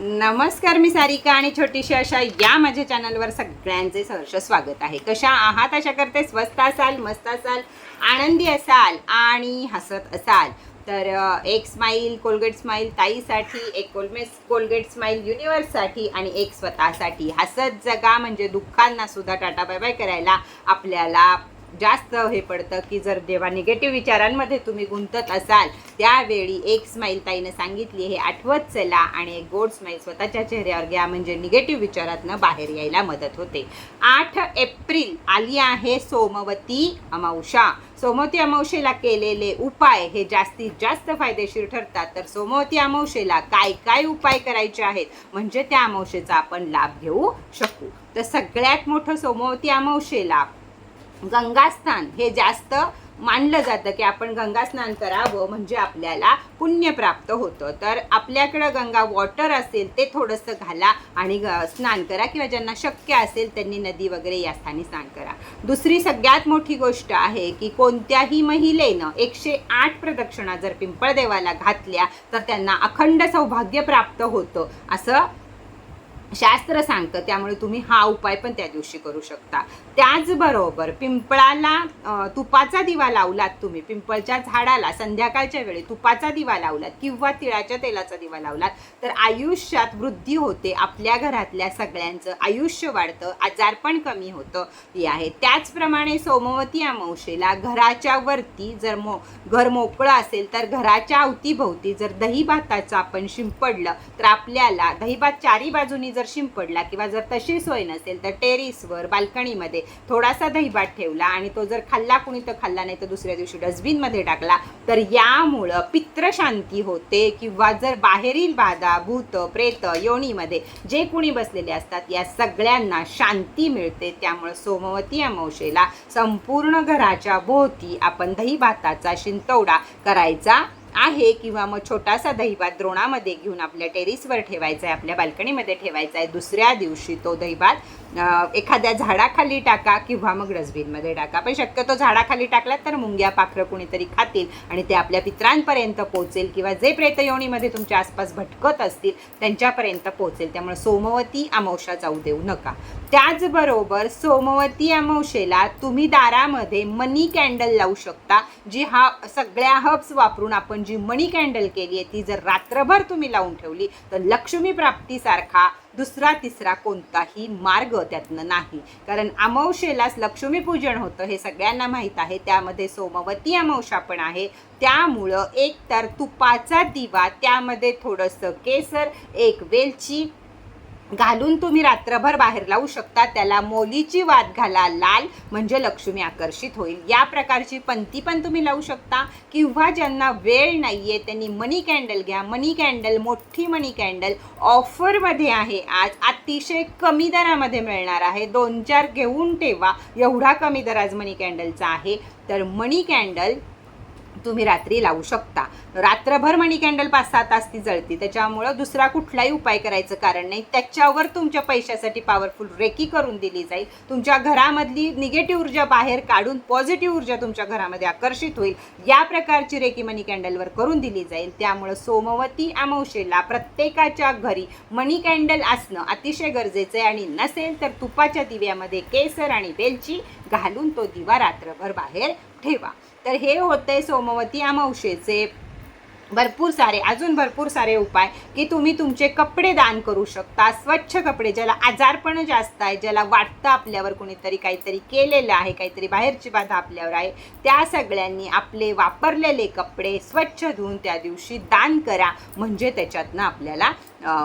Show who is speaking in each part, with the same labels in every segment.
Speaker 1: नमस्कार मी सारिका आणि छोटीशी अशा या माझ्या चॅनलवर सगळ्यांचे सहर्ष स्वागत आहे. कशा आहात? अशा करते स्वस्त असाल मस्त असाल आनंदी असाल आणि हसत असाल. तर एक स्माईल कोलगेट स्माईल ताईसाठी एक कोलमेस कोलगेट स्माईल युनिवर्ससाठी आणि एक स्वतःसाठी. हसत जगा म्हणजे दुःखांना सुद्धा टाटा बाय बाय करायला आपल्याला जास्त हे पडतं की जर जेव्हा निगेटिव्ह विचारांमध्ये तुम्ही गुंतत असाल त्यावेळी एक स्माईल ताईनं सांगितली हे आठवत चला आणि एक गोड स्माईल स्वतःच्या चेहऱ्यावर घ्या. म्हणजे निगेटिव्ह विचारातनं बाहेर यायला मदत होते. आठ एप्रिल आली आहे सोमवती अमावशा सोमवती अमावशेला केलेले उपाय हे जास्तीत जास्त फायदेशीर ठरतात. तर सोमवती अमावशेला काय काय उपाय करायचे आहेत? म्हणजे त्या अमावशेचा आपण लाभ घेऊ शकू. तर सगळ्यात मोठं सोमवती अमावशेला गंगास्नान हे जास्त मानलं जातं की आपण गंगास्नान करावं म्हणजे आपल्याला पुण्य प्राप्त होतं. तर आपल्याकडं गंगा वॉटर असेल ते थोडंसं घाला आणि ग- स्नान करा किंवा ज्यांना शक्य असेल त्यांनी नदी वगैरे या स्थानी स्नान करा. दुसरी सगळ्यात मोठी गोष्ट आहे की कोणत्याही महिलेनं एकशे आठ प्रदक्षिणा जर पिंपळदेवाला घातल्या तर त्यांना अखंड सौभाग्य प्राप्त होतं. असं शास्त्र सांगतं त्यामुळे तुम्ही हा उपाय पण त्या दिवशी करू शकता. त्याचबरोबर पिंपळाला तुपाचा दिवा लावलात तुम्ही पिंपळच्या झाडाला संध्याकाळच्या वेळी तुपाचा दिवा लावलात किंवा तिळाच्या तेलाचा दिवा लावलात तर आयुष्यात वृद्धी होते आपल्या घरातल्या सगळ्यांचं. आयुष्य वाढतं आजारपण कमी होतं हे आहे. त्याचप्रमाणे सोमवती अमावशेला घराच्या वरती जर मो घर मोकळं असेल तर घराच्या अवतीभोवती जर दही भाताचं आपण शिंपडलं तर आपल्याला दही भात चारी बाजूनी जर शिंपडला किंवा जर तशी सोय नसेल तर टेरिसवर बाल्कनीमध्ये थोडासा दहीभात ठेवला आणि तो जर खाल्ला कुणी तर खाल्ला नाही तर दुसऱ्या दिवशी डस्टबिनमध्ये टाकला तर यामुळं पित्रशांती होते किंवा जर बाहेरील बाधा भूत प्रेत योनीमध्ये जे कुणी बसलेले असतात या सगळ्यांना शांती मिळते. त्यामुळं सोमवती अमावशेला संपूर्ण घराच्या भोवती आपण दही भाताचा शिंतवडा करायचा आहे किंवा मग छोटासा दहीभात द्रोणामध्ये घेऊन आपल्या टेरिसवर ठेवायचा आहे आपल्या बाल्कनीमध्ये ठेवायचा आहे दुसऱ्या दिवशी तो दहीभात एखाद्या झाडाखाली टाका किंवा मग डस्टबिनमध्ये टाका. पण शक्यतो झाडाखाली टाकलात तर मुंग्या पाखरं कुणीतरी खातील आणि ते आपल्या पित्रांपर्यंत पोहोचेल किंवा जे प्रेतयोनीमध्ये तुमच्या आसपास भटकत असतील त्यांच्यापर्यंत पोहोचेल. त्यामुळे सोमवती अमावशा जाऊ देऊ नका. त्याचबरोबर सोमवती अमावशेला तुम्ही दारामध्ये मनी कॅन्डल लावू शकता जी हा सगळ्या हब्स वापरून आपण जी मणी कॅन्डल केली आहे ती जर रात्रभर तुम्ही लावून ठेवली तर लक्ष्मी प्राप्तीसारखा दुसरा तिसरा कोणताही मार्ग त्यातनं नाही. कारण अमावशेलाच लक्ष्मीपूजन होतं हे सगळ्यांना माहीत आहे. त्यामध्ये सोमवती अमावशा पण आहे. त्यामुळं एक तर तुपाचा दिवा त्यामध्ये थोडंसं केसर एक वेलची घालून तुम्ही रात्रभर बाहेर लावू शकता. त्याला मोलीची वाद घाला लाल म्हणजे लक्ष्मी आकर्षित होईल. या प्रकारची पंथी पण तुम्ही लावू शकता. किंवा ज्यांना वेळ नाही आहे त्यांनी मनी कॅन्डल घ्या. मनी कॅन्डल मोठी मनी कॅन्डल ऑफरमध्ये आहे. आज अतिशय कमी दरामध्ये मिळणार आहे. दोन चार घेऊन ठेवा. एवढा कमी दर आज मनी कॅन्डलचा आहे. तर मनी कॅन्डल तुम्ही रात्री लावू शकता. रात्रभर मनी कॅन्डल पाच सहा तास ती जळती. त्याच्यामुळं दुसरा कुठलाही उपाय करायचं कारण नाही. त्याच्यावर तुमच्या पैशासाठी पॉवरफुल रेकी करून दिली जाईल. तुमच्या घरामधली निगेटिव्ह ऊर्जा बाहेर काढून पॉझिटिव्ह ऊर्जा तुमच्या घरामध्ये आकर्षित होईल. या प्रकारची रेकी मनी कॅन्डलवर करून दिली जाईल. त्यामुळं सोमवती अमावशेला प्रत्येकाच्या घरी मनी कॅन्डल असणं अतिशय गरजेचं आहे. आणि नसेल तर तुपाच्या दिव्यामध्ये केसर आणि वेलची घालून तो दिवा रात्रभर बाहेर ठेवा. तर हे होते सोमवती अमावशेचे भरपूर सारे अजून भरपूर सारे उपाय की तुम्ही तुमचे कपडे दान करू शकता स्वच्छ कपडे ज्याला आजारपण जास्त आहे ज्याला वाटतं आपल्यावर कोणीतरी काहीतरी केलेलं आहे काहीतरी बाहेरची बाधा आपल्यावर आहे त्या सगळ्यांनी आपले वापरलेले कपडे स्वच्छ धुवून त्या दिवशी दान करा. म्हणजे त्याच्यातनं आपल्याला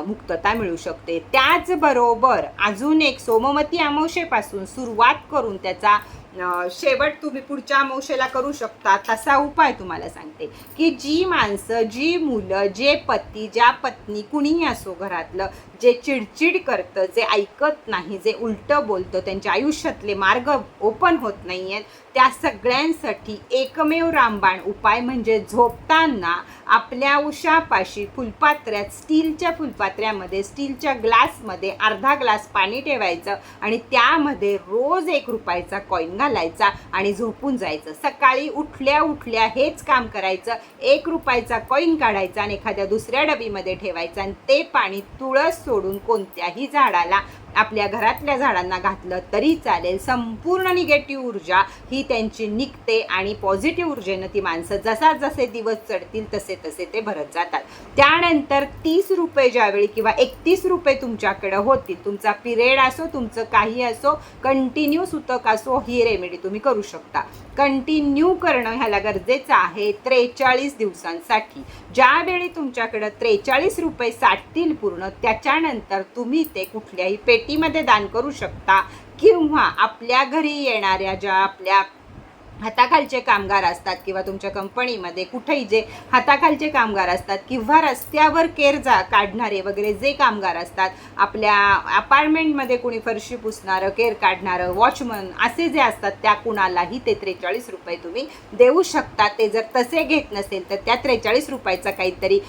Speaker 1: मुक्तता मिळू शकते. त्याचबरोबर अजून एक सोमवती अमावशेपासून सुरुवात करून त्याचा शेवट तुम्ही पुढच्या अमावशेला करू शकता. तसा उपाय तुम्हाला सांगते. की जी माणसं जी मुलं जे पती ज्या पत्नी कुणीही असो घरातलं जे चिडचिड करतं जे ऐकत नाही जे उलटं बोलतं त्यांच्या आयुष्यातले मार्ग ओपन होत नाही आहेत त्या सगळ्यांसाठी एकमेव रामबाण उपाय म्हणजे झोपताना आपल्या उशापाशी फुलपात्र्यात स्टीलच्या फुलपात्र्यामध्ये स्टीलच्या ग्लासमध्ये अर्धा ग्लास पाणी ठेवायचं आणि त्यामध्ये रोज एक रुपयाचा कॉईन घालायचा आणि झोपून जायचं. सकाळी उठल्या उठल्या हेच काम करायचं. एक रुपयाचा कॉईन काढायचा आणि एखाद्या दुसऱ्या डबीमध्ये ठेवायचा आणि ते पाणी तुळस सोडून कोणत्याही झाडाला आपल्या घरातल्या झाडांना घातलं तरी चालेल. संपूर्ण निगेटिव्ह ऊर्जा ही त्यांची निघते आणि पॉझिटिव्ह ऊर्जेनं ती माणसं जसा जसे दिवस चढतील तसे तसे ते भरत जातात. त्यानंतर तीस रुपये ज्यावेळी किंवा एकतीस रुपये तुमच्याकडं होतील तुमचा पिरियड असो तुमचं काही असो कंटिन्यू सुतक असो ही रेमेडी तुम्ही करू शकता. कंटिन्यू करणं ह्याला गरजेचं आहे त्रेचाळीस दिवसांसाठी. ज्यावेळी तुमच्याकडं त्रेचाळीस रुपये साठतील पूर्ण त्याच्यानंतर तुम्ही ते कुठल्याही पेट पेटीमध्ये दान करू शकता. किंवा आपल्या घरी येणाऱ्या ज्या आपल्या हाताखालचे कामगार असतात किंवा तुमच्या कंपनीमध्ये कुठेही जे हाताखालचे कामगार असतात किंवा रस्त्यावर केर जा काढणारे वगैरे जे कामगार असतात आपल्या अपार्टमेंटमध्ये कुणी फरशी पुसणारं केर काढणारं वॉचमन असे जे असतात त्या कुणालाही ते त्रेचाळीस रुपये तुम्ही देऊ शकता. ते जर तसे घेत नसेल तर त्या त्रेचाळीस रुपयाचा काहीतरी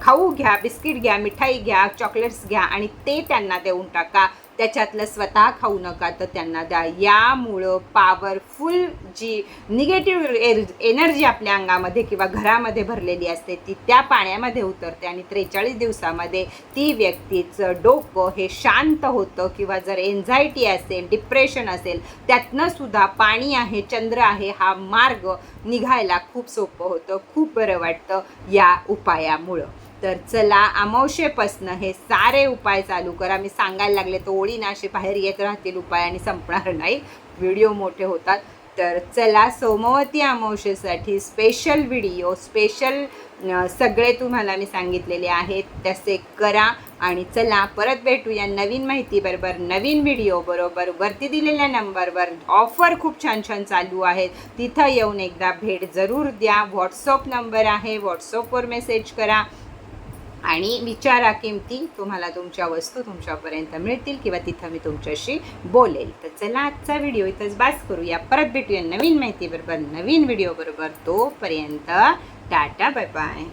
Speaker 1: खाऊ घ्या बिस्किट घ्या मिठाई घ्या चॉकलेट्स घ्या आणि ते त्यांना देऊन टाका. त्याच्यातलं स्वतः खाऊ नका तर त्यांना द्या. यामुळं पॉवरफुल जी निगेटिव्ह एर एनर्जी आपल्या अंगामध्ये किंवा घरामध्ये भरलेली असते ती त्या पाण्यामध्ये उतरते आणि त्रेचाळीस दिवसामध्ये ती व्यक्तीचं डोकं हे शांत होतं किंवा जर एन्झायटी असेल डिप्रेशन असेल त्यातनं सुद्धा पाणी आहे चंद्र आहे हा मार्ग निघायला खूप सोपं होतं खूप बरं वाटतं या उपायामुळं. तर चला अमावशेपासनं हे सारे उपाय चालू करा. मी सांगायला लागले तर ओळी ना असे बाहेर येत राहतील उपाय आणि संपणार नाही. व्हिडिओ मोठे होतात. तर चला सोमवती अमावशेसाठी स्पेशल व्हिडिओ स्पेशल सगळे तुम्हाला मी सांगितलेले आहेत. तसे करा आणि चला परत भेटूया नवीन माहितीबरोबर नवीन व्हिडिओबरोबर वरती दिलेल्या नंबरवर ऑफर खूप छान छान चालू आहेत. तिथं येऊन एकदा भेट जरूर द्या. व्हॉट्सअप नंबर आहे. व्हॉट्सअपवर मेसेज करा. आणि विचारा किमती तुम्हाला तुमच्या वस्तू तुमच्यापर्यंत मिळतील किंवा तिथं मी तुमच्याशी बोलेल. तर चला आजचा व्हिडिओ इथंच बास करूया परत भेटूया नवीन माहितीबरोबर नवीन व्हिडिओबरोबर तोपर्यंत टाटा बाय बाय